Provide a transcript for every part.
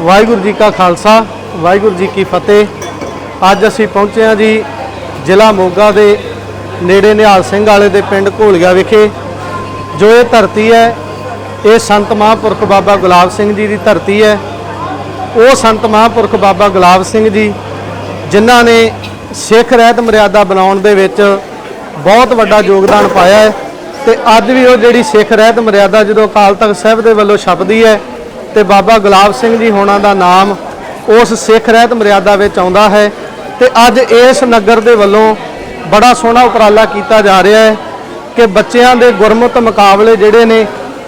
ਵਾਹਿਗੁਰੂ ਜੀ ਕਾ ਖਾਲਸਾ, ਵਾਹਿਗੁਰੂ ਜੀ ਕੀ ਫਤਿਹ। ਅੱਜ ਅਸੀਂ ਪਹੁੰਚੇ ਹਾਂ ਜੀ ਜ਼ਿਲ੍ਹਾ ਮੋਗਾ ਦੇ ਨੇੜੇ ਨਿਹਾਲ ਸਿੰਘ ਵਾਲੇ ਦੇ ਪਿੰਡ ਘੋਲੀਆ ਵਿਖੇ, ਜੋ ਇਹ ਧਰਤੀ ਹੈ, ਇਹ ਸੰਤ ਮਹਾਂਪੁਰਖ ਬਾਬਾ ਗੁਲਾਬ ਸਿੰਘ ਜੀ ਦੀ ਧਰਤੀ ਹੈ। ਉਹ ਸੰਤ ਮਹਾਂਪੁਰਖ ਬਾਬਾ ਗੁਲਾਬ ਸਿੰਘ ਜੀ, ਜਿਨ੍ਹਾਂ ਨੇ ਸਿੱਖ ਰਹਿਤ ਮਰਿਆਦਾ ਬਣਾਉਣ ਦੇ ਵਿੱਚ ਬਹੁਤ ਵੱਡਾ ਯੋਗਦਾਨ ਪਾਇਆ ਹੈ ਤੇ ਅੱਜ ਵੀ ਉਹ ਜਿਹੜੀ ਸਿੱਖ ਰਹਿਤ ਮਰਿਆਦਾ ਜਦੋਂ ਅਕਾਲ ਤਖਤ ਸਾਹਿਬ ਦੇ ਵੱਲੋਂ ਛਪਦੀ ਹੈ ਤੇ ਬਾਬਾ ਗੁਲਾਬ ਸਿੰਘ ਜੀ ਹੋਣਾ ਦਾ ਨਾਮ ਉਸ ਸਿੱਖ ਰਹਿਤ ਮਰਿਆਦਾ ਵਿੱਚ ਆਉਂਦਾ ਹੈ ਤੇ ਅੱਜ ਇਸ ਨਗਰ ਦੇ ਵੱਲੋਂ ਬੜਾ ਸੋਹਣਾ ਉਪਰਾਲਾ ਕੀਤਾ ਜਾ ਰਿਹਾ ਹੈ ਕਿ ਬੱਚਿਆਂ ਦੇ ਗੁਰਮਤਿ ਮੁਕਾਬਲੇ ਜਿਹੜੇ ਨੇ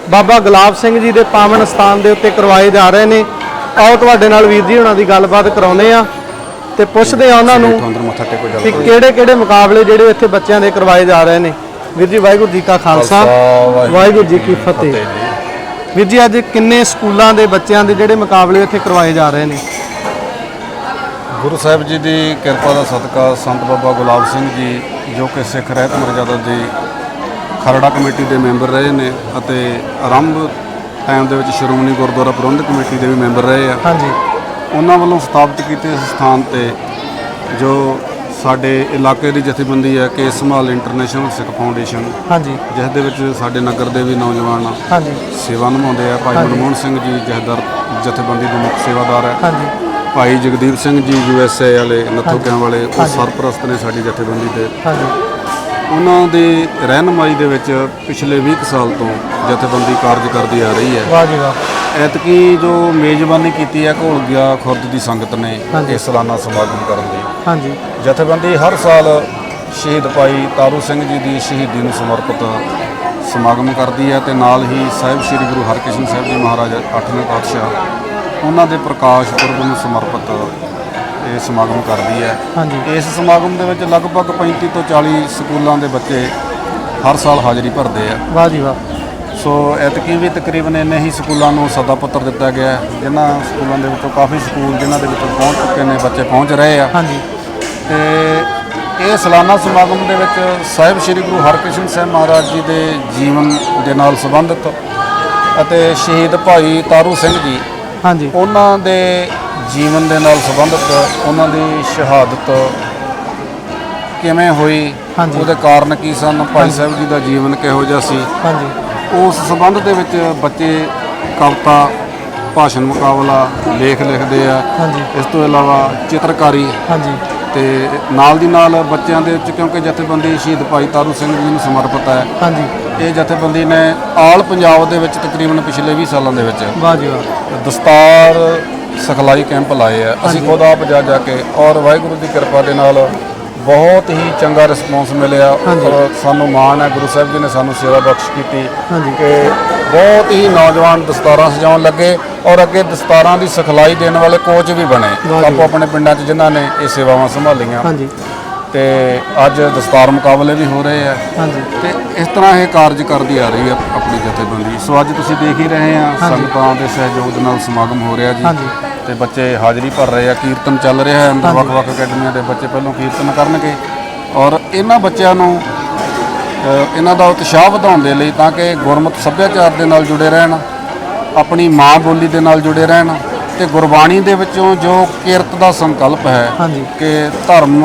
ਬਾਬਾ ਗੁਲਾਬ ਸਿੰਘ ਜੀ ਦੇ ਪਾਵਨ ਸਥਾਨ ਦੇ ਉੱਤੇ ਕਰਵਾਏ ਜਾ ਰਹੇ ਨੇ। ਆਓ ਤੁਹਾਡੇ ਨਾਲ ਵੀਰ ਜੀ ਉਹਨਾਂ ਦੀ ਗੱਲਬਾਤ ਕਰਾਉਨੇ ਆ ਤੇ ਪੁੱਛਦੇ ਆ ਉਹਨਾਂ ਨੂੰ ਕਿ ਕਿਹੜੇ ਕਿਹੜੇ ਮੁਕਾਬਲੇ ਜਿਹੜੇ ਇੱਥੇ ਬੱਚਿਆਂ ਦੇ ਕਰਵਾਏ ਜਾ ਰਹੇ ਨੇ। ਵੀਰ ਜੀ ਵਾਹਿਗੁਰੂ ਜੀ ਕਾ ਖਾਲਸਾ ਵਾਹਿਗੁਰੂ ਜੀ ਕੀ ਫਤਿਹ। ਵੀਰ ਜੀ ਅੱਜ ਕਿੰਨੇ ਸਕੂਲਾਂ ਦੇ ਬੱਚਿਆਂ ਦੇ ਜਿਹੜੇ ਮੁਕਾਬਲੇ ਇੱਥੇ ਕਰਵਾਏ ਜਾ ਰਹੇ ਨੇ? ਗੁਰੂ ਸਾਹਿਬ ਜੀ ਦੀ ਕਿਰਪਾ ਦਾ ਸਦਕਾ ਸੰਤ ਬਾਬਾ ਗੁਲਾਬ ਸਿੰਘ ਜੀ ਜੋ ਕਿ ਸਿੱਖ ਰਹਿਤ ਮਰਜ਼ਾਦਾ ਦੀ ਖਰੜਾ ਕਮੇਟੀ ਦੇ ਮੈਂਬਰ ਰਹੇ ਨੇ ਅਤੇ ਆਰੰਭ ਟਾਈਮ ਦੇ ਵਿੱਚ ਸ਼੍ਰੋਮਣੀ ਗੁਰਦੁਆਰਾ ਪ੍ਰਬੰਧਕ ਕਮੇਟੀ ਦੇ ਵੀ ਮੈਂਬਰ ਰਹੇ ਆ। ਹਾਂਜੀ। ਉਹਨਾਂ ਵੱਲੋਂ ਸਥਾਪਿਤ ਕੀਤੇ ਇਸ ਸਥਾਨ ਤੇ ਜੋ ਸਾਡੇ ਇਲਾਕੇ ਦੀ ਜਥੇਬੰਦੀ ਹੈ ਕੇਸ ਸੰਭਾਲ ਇੰਟਰਨੈਸ਼ਨਲ ਸਿੱਖ ਫਾਊਂਡੇਸ਼ਨ। ਹਾਂਜੀ। ਜਿਸ ਦੇ ਵਿੱਚ ਸਾਡੇ ਨਗਰ ਦੇ ਵੀ ਨੌਜਵਾਨ ਹਾਂਜੀ। ਸੇਵਾ ਨਿਭਾਉਂਦੇ ਆ। ਭਾਈ ਮਨਮੋਹਨ ਸਿੰਘ ਜੀ ਜਥੇਦਾਰ ਜਥੇਬੰਦੀ ਦੇ ਮੁੱਖ ਸੇਵਾਦਾਰ ਹੈ। ਹਾਂਜੀ। ਭਾਈ Jagdeep Singh ji U S A ਵਾਲੇ ਨੱਥੋਕਿਆਂ ਵਾਲੇ ਉਹ ਸਰਪ੍ਰਸਤ ਨੇ ਸਾਡੀ ਜਥੇਬੰਦੀ ਦੇ। ਹਾਂਜੀ। ਉਹਨਾਂ ਦੀ ਰਹਿਨਮਾਈ ਦੇ ਵਿੱਚ ਪਿਛਲੇ 20 ਕੁ ਸਾਲ ਤੋਂ ਜਥੇਬੰਦੀ ਕਾਰਜ ਕਰਦੀ ਆ ਰਹੀ ਹੈ। ਵਾਹ ਜੀ ਵਾਹ। ਐਤਕੀ ਜੋ ਮੇਜ਼ਬਾਨੀ ਕੀਤੀ ਹੈ ਘੋਲ ਗਿਆ ਖੁਰਦ ਦੀ ਸੰਗਤ ਨੇ ਹਾਂਜੀ। ਇਹ ਸਾਲਾਨਾ ਸਮਾਗਮ ਕਰਨ ਦੀ। ਹਾਂਜੀ। ਜਥੇਬੰਦੀ ਹਰ ਸਾਲ ਸ਼ਹੀਦ ਭਾਈ ਤਾਰੂ ਸਿੰਘ ਜੀ ਦੀ ਸ਼ਹੀਦੀ ਨੂੰ ਸਮਰਪਿਤ ਸਮਾਗਮ ਕਰਦੀ ਹੈ ਤੇ ਨਾਲ ਹੀ ਸਾਹਿਬ ਸ੍ਰੀ ਗੁਰੂ ਹਰਕ੍ਰਿਸ਼ਨ ਸਾਹਿਬ ਜੀ ਮਹਾਰਾਜ ਅੱਠਵੇਂ ਪਾਤਸ਼ਾਹ ਉਹਨਾਂ ਦੇ ਪ੍ਰਕਾਸ਼ ਪੁਰਬ ਨੂੰ ਸਮਰਪਿਤ ਇਹ ਸਮਾਗਮ ਕਰਦੀ ਹੈ ਹਾਂਜੀ। ਇਸ ਸਮਾਗਮ ਦੇ ਵਿੱਚ ਲਗਭਗ 35 ਤੋਂ 40 ਸਕੂਲਾਂ ਦੇ ਬੱਚੇ ਹਰ ਸਾਲ ਹਾਜ਼ਰੀ ਭਰਦੇ ਆ। ਵਾਹ ਜੀ ਵਾਹ। ਸੋ ਐਤਕੀ ਵੀ ਤਕਰੀਬਨ ਇੰਨੇ ਹੀ ਸਕੂਲਾਂ ਨੂੰ ਸੱਦਾ ਪੱਤਰ ਦਿੱਤਾ ਗਿਆ ਹੈ, ਜਿਨ੍ਹਾਂ ਸਕੂਲਾਂ ਦੇ ਵਿੱਚੋਂ ਕਾਫੀ ਸਕੂਲ ਜਿਨ੍ਹਾਂ ਦੇ ਵਿੱਚੋਂ ਪਹੁੰਚ ਚੁੱਕੇ ਨੇ ਬੱਚੇ ਪਹੁੰਚ ਰਹੇ ਆ। ਹਾਂਜੀ। ਤੇ ਇਹ ਸਾਲਾਨਾ ਸਮਾਗਮ ਦੇ ਵਿੱਚ ਸਾਹਿਬ ਸ੍ਰੀ ਗੁਰੂ ਹਰਕ੍ਰਿਸ਼ਨ ਸਾਹਿਬ ਮਹਾਰਾਜ ਜੀ ਦੇ ਜੀਵਨ ਦੇ ਨਾਲ ਸੰਬੰਧਿਤ ਅਤੇ ਸ਼ਹੀਦ ਭਾਈ ਤਾਰੂ ਸਿੰਘ ਜੀ ਹਾਂਜੀ। ਉਹਨਾਂ ਦੇ ਜੀਵਨ ਦੇ ਨਾਲ ਸੰਬੰਧਿਤ ਉਹਨਾਂ ਦੀ ਸ਼ਹਾਦਤ ਕਿਵੇਂ ਹੋਈ ਹਾਂਜੀ। ਉਹਦੇ ਕਾਰਨ ਕੀ ਸਨ ਭਾਈ ਸਾਹਿਬ ਜੀ ਦਾ ਜੀਵਨ ਕਿਹੋ ਜਿਹਾ ਸੀ? ਹਾਂਜੀ। ਉਸ ਸੰਬੰਧ ਦੇ ਵਿੱਚ ਬੱਚੇ ਕਵਿਤਾ ਭਾਸ਼ਣ ਮੁਕਾਬਲਾ ਲੇਖ ਲਿਖਦੇ ਆ। ਹਾਂਜੀ। ਇਸ ਤੋਂ ਇਲਾਵਾ ਚਿੱਤਰਕਾਰੀ। ਹਾਂਜੀ। ਤੇ ਨਾਲ ਦੀ ਨਾਲ ਬੱਚਿਆਂ ਦੇ ਵਿੱਚ ਕਿਉਂਕਿ ਜਥੇਬੰਦੀ ਸ਼ਹੀਦ ਭਾਈ ਤਾਰੂ ਸਿੰਘ ਜੀ ਨੂੰ ਸਮਰਪਿਤ ਹੈ। ਹਾਂਜੀ। ਇਹ ਜਥੇਬੰਦੀ ਨੇ ਆਲ ਪੰਜਾਬ ਦੇ ਵਿੱਚ ਤਕਰੀਬਨ ਪਿਛਲੇ 20 ਸਾਲਾਂ ਦੇ ਵਿੱਚ ਵਾਹ ਜੀ ਵਾਹ। ਦਸਤਾਰ ਸਿਖਲਾਈ ਕੈਂਪ ਲਾਏ ਆ। ਅਸੀਂ ਖੁਦ ਆਪ ਜਾ ਜਾ ਕੇ ਔਰ ਵਾਹਿਗੁਰੂ ਦੀ ਕਿਰਪਾ ਦੇ ਨਾਲ ਬਹੁਤ ਹੀ ਚੰਗਾ ਰਿਸਪੌਂਸ ਮਿਲਿਆ ਔਰ ਸਾਨੂੰ ਮਾਣ ਹੈ ਗੁਰੂ ਸਾਹਿਬ ਜੀ ਨੇ ਸਾਨੂੰ ਸੇਵਾ ਬਖਸ਼ ਕੀਤੀ। ਕਿ ਬਹੁਤ ਹੀ ਨੌਜਵਾਨ ਦਸਤਾਰਾਂ ਸਜਾਉਣ ਲੱਗੇ ਔਰ ਅੱਗੇ ਦਸਤਾਰਾਂ ਦੀ ਸਿਖਲਾਈ ਦੇਣ ਵਾਲੇ ਕੋਚ ਵੀ ਬਣੇ। ਆਪੋ ਆਪਣੇ ਪਿੰਡਾਂ 'ਚ ਜਿਨ੍ਹਾਂ ਨੇ ਇਹ ਸੇਵਾਵਾਂ ਸੰਭਾਲੀਆਂ। ਹਾਂਜੀ। ਤੇ ਅੱਜ ਦਸਤਾਰ ਮੁਕਾਬਲੇ ਵੀ ਹੋ ਰਹੇ ਆ। ਹਾਂਜੀ। ਤੇ ਇਸ ਤਰ੍ਹਾਂ ਇਹ ਕਾਰਜ ਕਰਦੀ ਆ ਰਹੀ ਹੈ ਆਪਣੀ ਜਥੇਬੰਦੀ। ਸੋ ਅੱਜ ਤੁਸੀਂ ਦੇਖ ਹੀ ਰਹੇ ਆ ਸੰਗਤਾਂ ਦੇ ਸਹਿਯੋਗ ਨਾਲ ਸਮਾਗਮ ਹੋ ਰਿਹਾ ਜੀ। ਹਾਂਜੀ। ਤੇ ਬੱਚੇ ਹਾਜ਼ਰੀ ਭਰ ਰਹੇ ਆ ਕੀਰਤਨ ਚੱਲ ਰਿਹਾ ਹੈ ਅੰਦਰ ਵੱਖ-ਵੱਖ ਅਕੈਡਮੀਆਂ ਦੇ ਬੱਚੇ ਪਹਿਲਾਂ ਕੀਰਤਨ ਕਰਨਗੇ ਔਰ ਇਹਨਾਂ ਬੱਚਿਆਂ ਨੂੰ ਇਹਨਾਂ ਦਾ ਉਤਸ਼ਾਹ ਵਧਾਉਣ ਦੇ ਲਈ ਤਾਂ ਕਿ ਗੁਰਮਤਿ ਸੱਭਿਆਚਾਰ ਦੇ ਨਾਲ ਜੁੜੇ ਰਹਿਣ ਆਪਣੀ ਮਾਂ ਬੋਲੀ ਦੇ ਨਾਲ ਜੁੜੇ ਰਹਿਣ ਤੇ ਗੁਰਬਾਣੀ ਦੇ ਵਿੱਚੋਂ ਜੋ ਕਿਰਤ ਦਾ ਸੰਕਲਪ ਹੈ। ਕਿ ਧਰਮ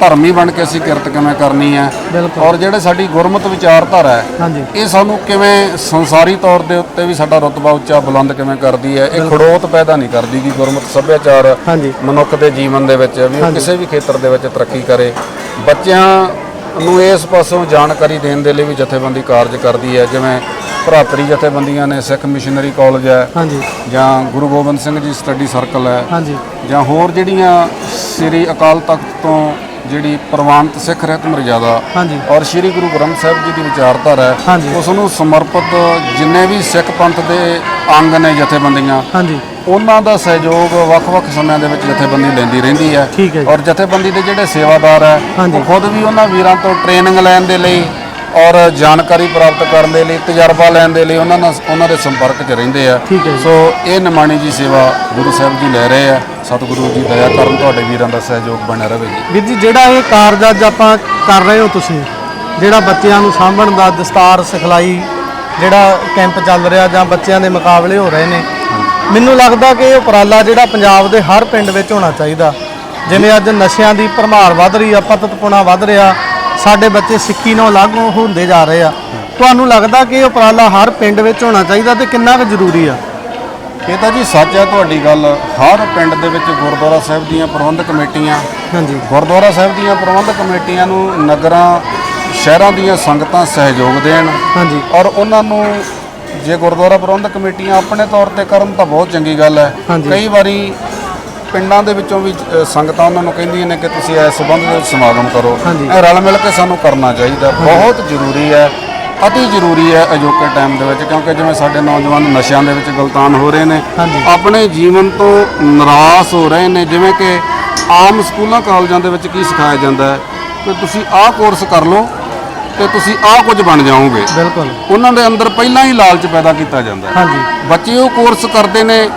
ਧਰਮੀ ਬਣ ਕੇ ਅਸੀਂ ਕਿਰਤ ਕਿਵੇਂ ਕਰਨੀ ਹੈ। ਔਰ ਜਿਹੜੇ ਸਾਡੀ ਗੁਰਮਤਿ ਵਿਚਾਰਧਾਰਾ ਹੈ ਇਹ ਸਾਨੂੰ ਕਿਵੇਂ ਸੰਸਾਰੀ ਤੌਰ ਦੇ ਉੱਤੇ ਵੀ ਸਾਡਾ ਰਤਬਾ ਉੱਚਾ ਬੁਲੰਦ ਕਿਵੇਂ ਕਰਦੀ ਹੈ ਇਹ ਖੜੋਤ ਪੈਦਾ ਨਹੀਂ ਕਰਦੀ ਕਿ ਗੁਰਮਤਿ ਸੱਭਿਆਚਾਰ ਮਨੁੱਖ ਦੇ ਜੀਵਨ ਦੇ ਵਿੱਚ ਵੀ ਕਿਸੇ ਵੀ ਖੇਤਰ ਦੇ ਵਿੱਚ ਤਰੱਕੀ ਕਰੇ। ਬੱਚਿਆਂ ਨੂੰ ਇਸ ਪਾਸੋਂ ਜਾਣਕਾਰੀ ਦੇਣ ਦੇ ਲਈ ਵੀ ਜਥੇਬੰਦੀ ਕਾਰਜ ਕਰਦੀ ਹੈ ਜਿਵੇਂ ਭਰਾਤਰੀ ਜਥੇਬੰਦੀਆਂ ਨੇ ਸਿੱਖ ਮਿਸ਼ਨਰੀ ਕਾਲਜ ਹੈ ਹਾਂਜੀ। ਜਾਂ ਗੁਰੂ ਗੋਬਿੰਦ ਸਿੰਘ ਜੀ ਸਟੱਡੀ ਸਰਕਲ ਹੈ ਹਾਂਜੀ। ਜਾਂ ਹੋਰ ਜਿਹੜੀਆਂ ਸ੍ਰੀ ਅਕਾਲ ਤਖਤ ਤੋਂ ਜਿਹੜੀ ਪ੍ਰਵਾਨਿਤ ਸਿੱਖ ਰਹਿਤ ਮਰਜ਼ਾਦਾ ਹਾਂਜੀ ਔਰ ਸ੍ਰੀ ਗੁਰੂ ਗ੍ਰੰਥ ਸਾਹਿਬ ਜੀ ਦੀ ਵਿਚਾਰਧਾਰਾ ਹੈ ਹਾਂਜੀ। ਉਸ ਨੂੰ ਸਮਰਪਿਤ ਜਿੰਨੇ ਵੀ ਸਿੱਖ ਪੰਥ ਦੇ ਅੰਗ ਨੇ ਜਥੇਬੰਦੀਆਂ ਹਾਂਜੀ ਉਹਨਾਂ ਦਾ ਸਹਿਯੋਗ ਵੱਖ-ਵੱਖ ਸਮਿਆਂ ਦੇ ਵਿੱਚ ਜਥੇਬੰਦੀ ਲੈਂਦੀ ਰਹਿੰਦੀ ਹੈ ਠੀਕ ਹੈ ਜੀ। ਔਰ ਜਥੇਬੰਦੀ ਦੇ ਜਿਹੜੇ ਸੇਵਾਦਾਰ ਹੈ ਹਾਂਜੀ। ਉਹ ਖੁਦ ਵੀ ਉਹਨਾਂ ਵੀਰਾਂ ਤੋਂ ਟ੍ਰੇਨਿੰਗ ਲੈਣ ਦੇ ਲਈ ਔਰ ਜਾਣਕਾਰੀ ਪ੍ਰਾਪਤ ਕਰਨ ਦੇ ਲਈ ਤਜਰਬਾ ਲੈਣ ਦੇ ਲਈ ਉਹਨਾਂ ਨਾਲ ਉਹਨਾਂ ਦੇ ਸੰਪਰਕ 'ਚ ਰਹਿੰਦੇ ਆ। ਸੋ ਇਹ ਨਿਮਾਣੀ ਜੀ ਸੇਵਾ ਗੁਰੂ ਸਾਹਿਬ ਜੀ ਲੈ ਰਹੇ ਆ। ਸਤਿਗੁਰੂ ਜੀ ਦਇਆ ਕਰਨ ਤੁਹਾਡੇ ਵੀਰਾਂ ਦਾ ਸਹਿਯੋਗ ਬਣਿਆ ਰਹੇ ਜੀ। ਵੀਰ ਜੀ ਜਿਹੜਾ ਇਹ ਕਾਰਜ ਅੱਜ ਆਪਾਂ ਕਰ ਰਹੇ ਹੋ ਤੁਸੀਂ ਜਿਹੜਾ ਬੱਚਿਆਂ ਨੂੰ ਸਾਂਭਣ ਦਾ ਦਸਤਾਰ ਸਿਖਲਾਈ ਜਿਹੜਾ ਕੈਂਪ ਚੱਲ ਰਿਹਾ ਜਾਂ ਬੱਚਿਆਂ ਦੇ ਮੁਕਾਬਲੇ ਹੋ ਰਹੇ ਨੇ ਮੈਨੂੰ ਲੱਗਦਾ ਕਿ ਇਹ ਉਪਰਾਲਾ ਜਿਹੜਾ ਪੰਜਾਬ ਦੇ ਹਰ ਪਿੰਡ ਵਿੱਚ ਹੋਣਾ ਚਾਹੀਦਾ। ਜਿਵੇਂ ਅੱਜ ਨਸ਼ਿਆਂ ਦੀ ਭਰਮਾਰ ਵੱਧ ਰਹੀ ਆ ਪਤਤਪੁਣਾ ਵੱਧ ਰਿਹਾ ਸਾਡੇ ਬੱਚੇ ਸਿੱਖੀ ਨਾਲ ਅਲੱਗ ਹੁੰਦੇ ਜਾ ਰਹੇ ਆ। ਤੁਹਾਨੂੰ ਲੱਗਦਾ ਕਿ ਇਹ ਉਪਰਾਲਾ ਹਰ ਪਿੰਡ ਵਿੱਚ ਹੋਣਾ ਚਾਹੀਦਾ ਤੇ ਕਿੰਨਾ ਕੁ ਜ਼ਰੂਰੀ ਆ? ਇਹ ਤਾਂ ਜੀ ਸੱਚ ਹੈ ਤੁਹਾਡੀ ਗੱਲ। ਹਰ ਪਿੰਡ ਦੇ ਵਿੱਚ ਗੁਰਦੁਆਰਾ ਸਾਹਿਬ ਦੀਆਂ ਪ੍ਰਬੰਧਕ ਕਮੇਟੀਆਂ ਹਾਂਜੀ। ਗੁਰਦੁਆਰਾ ਸਾਹਿਬ ਦੀਆਂ ਪ੍ਰਬੰਧਕ ਕਮੇਟੀਆਂ ਨੂੰ ਨਗਰਾਂ ਸ਼ਹਿਰਾਂ ਦੀਆਂ ਸੰਗਤਾਂ ਸਹਿਯੋਗ ਦੇਣ ਹਾਂਜੀ। ਔਰ ਉਹਨਾਂ ਨੂੰ ਜੇ ਗੁਰਦੁਆਰਾ ਪ੍ਰਬੰਧਕ ਕਮੇਟੀਆਂ ਆਪਣੇ ਤੌਰ ਤੇ ਕਰਨ ਤਾਂ ਬਹੁਤ ਚੰਗੀ ਗੱਲ ਹੈ। ਕਈ ਵਾਰੀ ਪਿੰਡਾਂ ਦੇ ਵਿੱਚੋਂ ਵੀ ਅ, ਸੰਗਤਾਂ ਉਹਨਾਂ ਨੂੰ ਕਹਿੰਦੀਆਂ ਨੇ ਕਿ ਤੁਸੀਂ ਇਸ ਸੰਬੰਧ ਦੇ ਵਿੱਚ ਸਮਾਗਮ ਕਰੋ। ਹਾਂਜੀ। ਇਹ ਰਲ ਮਿਲ ਕੇ ਸਾਨੂੰ ਕਰਨਾ ਚਾਹੀਦਾ। ਬਹੁਤ ਜ਼ਰੂਰੀ ਹੈ ਅਤੀ ਜ਼ਰੂਰੀ ਹੈ ਅਜੋਕੇ ਟਾਈਮ ਦੇ ਵਿੱਚ ਕਿਉਂਕਿ ਜਿਵੇਂ ਸਾਡੇ ਨੌਜਵਾਨ ਨਸ਼ਿਆਂ ਦੇ ਵਿੱਚ ਗਲਤਾਨ ਹੋ ਰਹੇ ਨੇ ਹਾਂਜੀ। ਆਪਣੇ ਜੀਵਨ ਤੋਂ ਨਿਰਾਸ਼ ਹੋ ਰਹੇ ਨੇ ਜਿਵੇਂ ਕਿ ਆਮ ਸਕੂਲਾਂ ਕਾਲਜਾਂ ਦੇ ਵਿੱਚ ਕੀ ਸਿਖਾਇਆ ਜਾਂਦਾ ਹੈ? ਕਿ ਤੁਸੀਂ ਆਹ ਕੋਰਸ ਕਰ ਲਓ ਤੇ ਤੁਸੀਂ ਆਹ ਕੁਝ ਬਣ ਜਾਓਗੇ। ਬਿਲਕੁਲ। ਉਹਨਾਂ ਦੇ ਅੰਦਰ ਪਹਿਲਾਂ ਹੀ ਲਾਲਚ ਪੈਦਾ ਕੀਤਾ ਜਾਂਦਾ ਹੈ। ਹਾਂਜੀ। ਬੱਚੇ ਉਹ ਕੋਰਸ ਕਰਦੇ ਨੇ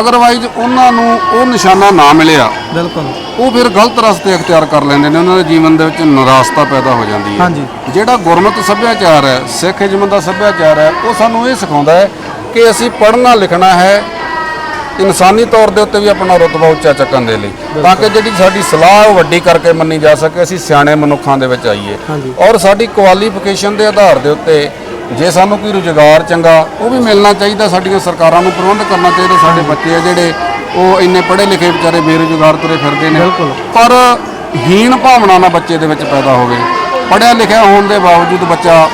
ਅਦਰਵਾਈਜ਼ ਉਹਨਾਂ ਨੂੰ ਉਹ ਨਿਸ਼ਾਨਾ ਨਾ ਮਿਲਿਆ। ਬਿਲਕੁਲ। ਉਹ ਫਿਰ ਗਲਤ ਰਸਤੇ ਅਖਤਿਆਰ ਕਰ ਲੈਂਦੇ ਨੇ। ਉਹਨਾਂ ਦੇ ਜੀਵਨ ਦੇ ਵਿੱਚ ਨਿਰਾਸ਼ਤਾ ਪੈਦਾ ਹੋ ਜਾਂਦੀ ਹੈ। ਹਾਂਜੀ। ਜਿਹੜਾ ਗੁਰਮਤਿ ਸੱਭਿਆਚਾਰ ਹੈ ਸਿੱਖ ਇਜ਼ਮ ਦਾ ਸੱਭਿਆਚਾਰ ਹੈ ਉਹ ਸਾਨੂੰ ਇਹ ਸਿਖਾਉਂਦਾ ਹੈ ਕਿ ਅਸੀਂ ਪੜ੍ਹਨਾ ਲਿਖਣਾ ਹੈ ਇਨਸਾਨੀ ਤੌਰ ਦੇ ਉੱਤੇ ਵੀ ਆਪਣਾ ਰੁਤਬਾ ਉੱਚਾ ਚੱਕਣ ਦੇ ਲਈ। ਤਾਂ ਕਿ ਜਿਹੜੀ ਸਾਡੀ ਸਲਾਹ ਉਹ ਵੱਡੀ ਕਰਕੇ ਮੰਨੀ ਜਾ ਸਕੇ। ਅਸੀਂ ਸਿਆਣੇ ਮਨੁੱਖਾਂ ਦੇ ਵਿੱਚ ਆਈਏ। ਔਰ ਸਾਡੀ ਕੁਆਲੀਫਿਕੇਸ਼ਨ ਦੇ ਆਧਾਰ ਦੇ ਉੱਤੇ ਜੇ ਸਾਨੂੰ ਕੋਈ ਰੁਜ਼ਗਾਰ ਚੰਗਾ ਉਹ ਵੀ ਮਿਲਣਾ ਚਾਹੀਦਾ ਸਾਡੀਆਂ ਸਰਕਾਰਾਂ ਨੂੰ ਪ੍ਰਬੰਧ ਕਰਨਾ ਚਾਹੀਦਾ ਸਾਡੇ ਬੱਚੇ ਆ ਜਿਹੜੇ ਉਹ ਇੰਨੇ ਪੜ੍ਹੇ ਲਿਖੇ ਵਿਚਾਰੇ ਬੇਰੁਜ਼ਗਾਰ ਤੁਰੇ ਫਿਰਦੇ ਨੇ। ਬਿਲਕੁਲ। ਪਰ ਹੀਣ ਭਾਵਨਾ ਨਾ ਬੱਚੇ ਦੇ ਵਿੱਚ ਪੈਦਾ ਹੋਵੇ। ਪੜ੍ਹਿਆ ਲਿਖਿਆ ਹੋਣ ਦੇ ਬਾਵਜੂਦ ਬੱਚਾ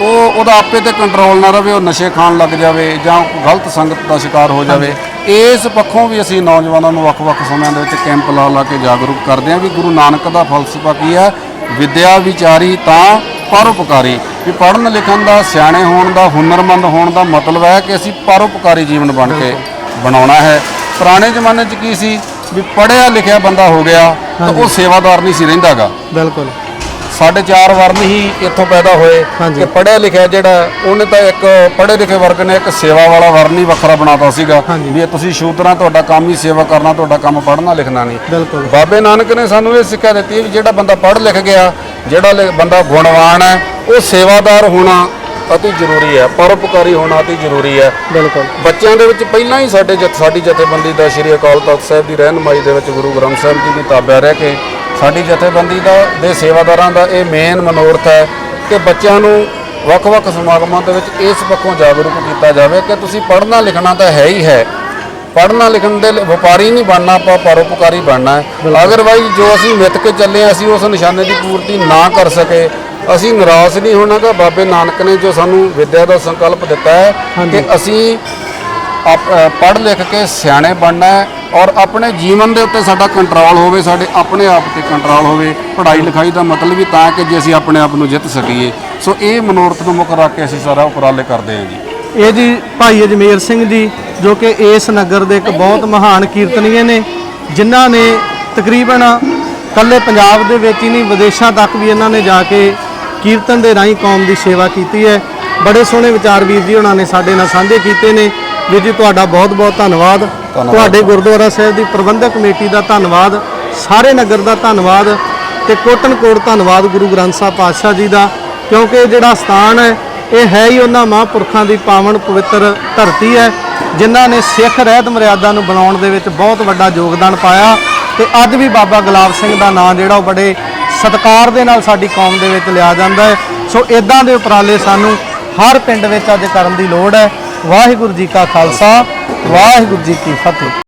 ਉਹ ਉਹਦਾ ਆਪੇ ਤੇ ਕੰਟਰੋਲ ਨਾ ਰਵੇ ਉਹ ਨਸ਼ੇ ਖਾਣ ਲੱਗ ਜਾਵੇ ਜਾਂ ਗਲਤ ਸੰਗਤ ਦਾ ਸ਼ਿਕਾਰ ਹੋ ਜਾਵੇ। ਇਸ ਪੱਖੋਂ ਵੀ ਅਸੀਂ ਨੌਜਵਾਨਾਂ ਨੂੰ ਵੱਖ-ਵੱਖ ਸਮਿਆਂ ਦੇ ਵਿੱਚ ਕੈਂਪ ਲਾ ਲਾ ਕੇ ਜਾਗਰੂਕ ਕਰਦੇ ਹਾਂ ਵੀ ਗੁਰੂ ਨਾਨਕ ਦਾ ਫਲਸਫਾ ਕੀ ਹੈ? ਵਿਦਿਆ ਵਿਚਾਰੀ ਤਾਂ ਪਰਉਪਕਾਰੀ ਵੀ ਪੜ੍ਹਨ ਲਿਖਣ ਦਾ ਸਿਆਣੇ ਹੋਣ ਦਾ ਹੁਨਰਮੰਦ ਹੋਣ ਦਾ ਮਤਲਬ ਹੈ ਕਿ ਅਸੀਂ ਪਰਉਪਕਾਰੀ ਜੀਵਨ ਬਣ ਕੇ ਬਣਾਉਣਾ ਹੈ। ਪੁਰਾਣੇ ਜ਼ਮਾਨੇ 'ਚ ਕੀ ਸੀ? ਵੀ ਪੜ੍ਹਿਆ ਲਿਖਿਆ ਬੰਦਾ ਹੋ ਗਿਆ ਤਾਂ ਉਹ ਸੇਵਾਦਾਰ ਨਹੀਂ ਸੀ ਰਹਿੰਦਾਗਾ। ਬਿਲਕੁਲ। ਸਾਡੇ ਚਾਰ ਵਰਨ ਹੀ ਇੱਥੋਂ ਪੈਦਾ ਹੋਏ। ਕਿ ਪੜ੍ਹਿਆ ਲਿਖਿਆ ਜਿਹੜਾ ਉਹਨੇ ਤਾਂ ਇੱਕ ਪੜ੍ਹੇ ਲਿਖੇ ਵਰਗ ਨੇ ਇੱਕ ਸੇਵਾ ਵਾਲਾ ਵਰਨ ਹੀ ਵੱਖਰਾ ਬਣਾਤਾ ਸੀਗਾ। ਵੀ ਤੁਸੀਂ ਸ਼ੂਦਰਾਂ ਤੁਹਾਡਾ ਕੰਮ ਹੀ ਸੇਵਾ ਕਰਨਾ ਤੁਹਾਡਾ ਕੰਮ ਪੜ੍ਹਨਾ ਲਿਖਣਾ ਨਹੀਂ। ਬਿਲਕੁਲ। ਬਾਬੇ ਨਾਨਕ ਨੇ ਸਾਨੂੰ ਇਹ ਸਿੱਖਿਆ ਦਿੱਤੀ ਵੀ ਜਿਹੜਾ ਬੰਦਾ ਪੜ੍ਹ ਲਿਖ ਗਿਆ ਜਿਹੜਾ ਬੰਦਾ ਗੁਣਵਾਨ ਹੈ ਉਹ ਸੇਵਾਦਾਰ ਹੋਣਾ ਅਤੀ ਜ਼ਰੂਰੀ ਹੈ ਪਰਉਪਕਾਰੀ ਹੋਣਾ ਅਤੀ ਜ਼ਰੂਰੀ ਹੈ। ਬਿਲਕੁਲ। ਬੱਚਿਆਂ ਦੇ ਵਿੱਚ ਪਹਿਲਾਂ ਹੀ ਸਾਡੇ ਜਥ ਸਾਡੀ ਜਥੇਬੰਦੀ ਦਾ ਸ਼੍ਰੀ ਅਕਾਲ ਤਖਤ ਸਾਹਿਬ ਦੀ ਰਹਿਨਮਾਈ ਦੇ ਵਿੱਚ ਗੁਰੂ ਗ੍ਰੰਥ ਸਾਹਿਬ ਜੀ ਦੀ ਤਾਬਿਆ ਰਹਿ ਕੇ ਸਾਡੀ ਜਥੇਬੰਦੀ ਦਾ ਦੇ ਸੇਵਾਦਾਰਾਂ ਦਾ ਇਹ ਮੇਨ ਮਨੋਰਥ ਹੈ ਕਿ ਬੱਚਿਆਂ ਨੂੰ ਵੱਖ-ਵੱਖ ਸਮਾਗਮਾਂ ਦੇ ਵਿੱਚ ਇਸ ਪੱਖੋਂ ਜਾਗਰੂਕ ਕੀਤਾ ਜਾਵੇ ਕਿ ਤੁਸੀਂ ਪੜ੍ਹਨਾ ਲਿਖਣਾ ਤਾਂ ਹੈ ਹੀ ਹੈ। ਪੜ੍ਹਨਾ ਲਿਖਣ ਦੇ ਲਈ ਵਪਾਰੀ ਨਹੀਂ ਬਣਨਾ ਆਪਾਂ ਪਰਉਪਕਾਰੀ ਬਣਨਾ ਹੈ। ਅਗਰਵਾਈਜ਼ ਜੋ ਅਸੀਂ ਮਿੱਥ ਕੇ ਚੱਲੇ ਹਾਂ, ਅਸੀਂ ਉਸ ਨਿਸ਼ਾਨੇ ਦੀ ਪੂਰਤੀ ਨਾ ਕਰ ਸਕੇ। ਅਸੀਂ ਨਿਰਾਸ਼ ਨਹੀਂ ਹੋਣਾਗਾ ਬਾਬੇ ਨਾਨਕ ਨੇ ਜੋ ਸਾਨੂੰ ਵਿਦਿਆ ਦਾ ਸੰਕਲਪ ਦਿੱਤਾ ਹੈ ਕਿ ਅਸੀਂ ਆਪ- ਅ, ਪੜ੍ਹ ਲਿਖ ਕੇ ਸਿਆਣੇ ਬਣਨਾ ਹੈ ਔਰ ਆਪਣੇ ਜੀਵਨ ਦੇ ਉੱਤੇ ਸਾਡਾ ਕੰਟਰੋਲ ਹੋਵੇ ਸਾਡੇ ਆਪਣੇ ਆਪ ਤੇ ਕੰਟਰੋਲ ਹੋਵੇ। ਪੜ੍ਹਾਈ ਲਿਖਾਈ ਦਾ ਮਤਲਬ ਵੀ ਤਾਂ ਕਿ ਜੇ ਅਸੀਂ ਆਪਣੇ ਆਪ ਨੂੰ ਜਿੱਤ ਸਕੀਏ। ਸੋ ਇਹ ਮਨੋਰਥ ਨੂੰ ਮੁੱਖ ਰੱਖ ਕੇ ਅਸੀਂ ਸਾਰਾ ਉਪਰਾਲੇ ਕਰਦੇ ਹਾਂ ਜੀ। ਇਹ ਜੀ ਭਾਈ ਅਜਮੇਰ ਸਿੰਘ ਜੀ ਜੋ ਕਿ ਇਸ ਨਗਰ ਦੇ ਇੱਕ ਬਹੁਤ ਮਹਾਨ ਕੀਰਤਨੀਏ ਨੇ ਜਿਨ੍ਹਾਂ ਨੇ ਤਕਰੀਬਨ ਕੱਲੇ ਪੰਜਾਬ ਦੇ ਵਿੱਚ ਹੀ ਨਹੀਂ ਵਿਦੇਸ਼ਾਂ ਤੱਕ ਵੀ ਇਹਨਾਂ ਨੇ ਜਾ ਕੇ ਕੀਰਤਨ ਦੇ ਰਾਹੀਂ ਕੌਮ ਦੀ ਸੇਵਾ ਕੀਤੀ ਹੈ। ਬੜੇ ਸੋਹਣੇ ਵਿਚਾਰ ਵੀਰ ਜੀ ਉਹਨਾਂ ਨੇ ਸਾਡੇ ਨਾਲ ਸਾਂਝੇ ਕੀਤੇ ਨੇ। ਵੀਰ ਜੀ ਤੁਹਾਡਾ ਬਹੁਤ ਬਹੁਤ ਧੰਨਵਾਦ। ਤੁਹਾਡੇ ਗੁਰਦੁਆਰਾ ਸਾਹਿਬ ਦੀ ਪ੍ਰਬੰਧਕ ਕਮੇਟੀ ਦਾ ਧੰਨਵਾਦ। ਸਾਰੇ ਨਗਰ ਦਾ ਧੰਨਵਾਦ। ਤੇ ਕੋਟਨ ਕੋਟ ਧੰਨਵਾਦ ਗੁਰੂ ਗ੍ਰੰਥ ਸਾਹਿਬ ਪਾਤਸ਼ਾਹ ਜੀ ਦਾ ਕਿਉਂਕਿ ਜਿਹੜਾ ਸਥਾਨ ਹੈ ਇਹ ਹੈ ਹੀ ਉਹਨਾਂ ਮਹਾਂਪੁਰਖਾਂ ਦੀ ਪਾਵਨ ਪਵਿੱਤਰ ਧਰਤੀ ਹੈ, ਜਿਨ੍ਹਾਂ ਨੇ ਸਿੱਖ ਰਹਿਤ ਮਰਿਆਦਾ ਨੂੰ ਬਣਾਉਣ ਦੇ ਵਿੱਚ ਬਹੁਤ ਵੱਡਾ ਯੋਗਦਾਨ ਪਾਇਆ ਤੇ ਅੱਜ ਵੀ ਬਾਬਾ ਗੁਲਾਬ ਸਿੰਘ ਦਾ ਨਾਮ ਜਿਹੜਾ ਉਹ ਬੜੇ ਸਤਿਕਾਰ ਦੇ ਨਾਲ ਸਾਡੀ ਕੌਮ ਦੇ ਵਿੱਚ ਲਿਆ ਜਾਂਦਾ ਹੈ। ਸੋ ਇਦਾਂ ਦੇ ਉਪਰਾਲੇ ਸਾਨੂੰ ਹਰ ਪਿੰਡ ਵਿੱਚ ਅੱਜ ਕਰਨ ਦੀ ਲੋੜ ਹੈ। ਵਾਹਿਗੁਰੂ ਜੀ ਕਾ ਖਾਲਸਾ, ਵਾਹਿਗੁਰੂ ਜੀ ਕੀ ਫਤਿਹ।